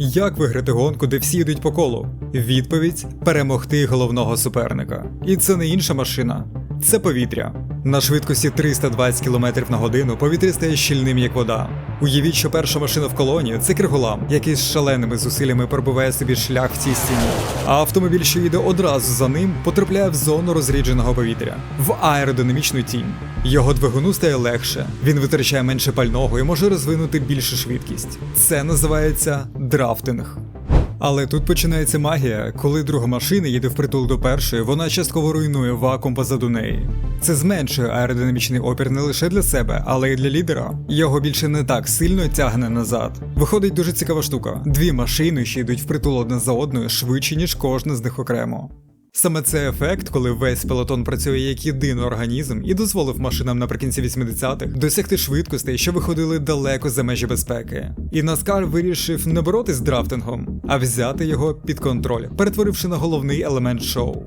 Як виграти гонку, де всі йдуть по колу? Відповідь перемогти головного суперника. І це не інша машина, це повітря. На швидкості 320 км на годину повітря стає щільним, як вода. Уявіть, що перша машина в колоні це Криголам, який з шаленими зусиллями пробиває собі шлях в цій стіні. А автомобіль, що йде одразу за ним, потрапляє в зону розрідженого повітря, в аеродинамічну тінь. Його двигуну стає легше, він витрачає менше пального і може розвинути більшу швидкість. Це називається драфтинг. Але тут починається магія, коли друга машина їде впритул до першої, вона частково руйнує вакуум позаду неї. Це зменшує аеродинамічний опір не лише для себе, але й для лідера. Його більше не так сильно тягне назад. Виходить дуже цікава штука: дві машини, що йдуть впритул одна за одною, швидше, ніж кожна з них окремо. Саме цей ефект, коли весь пелотон працює як єдиний організм і дозволив машинам наприкінці 80-х досягти швидкостей, що виходили далеко за межі безпеки. І Наскар вирішив не боротись з драфтингом, а взяти його під контроль, перетворивши на головний елемент шоу.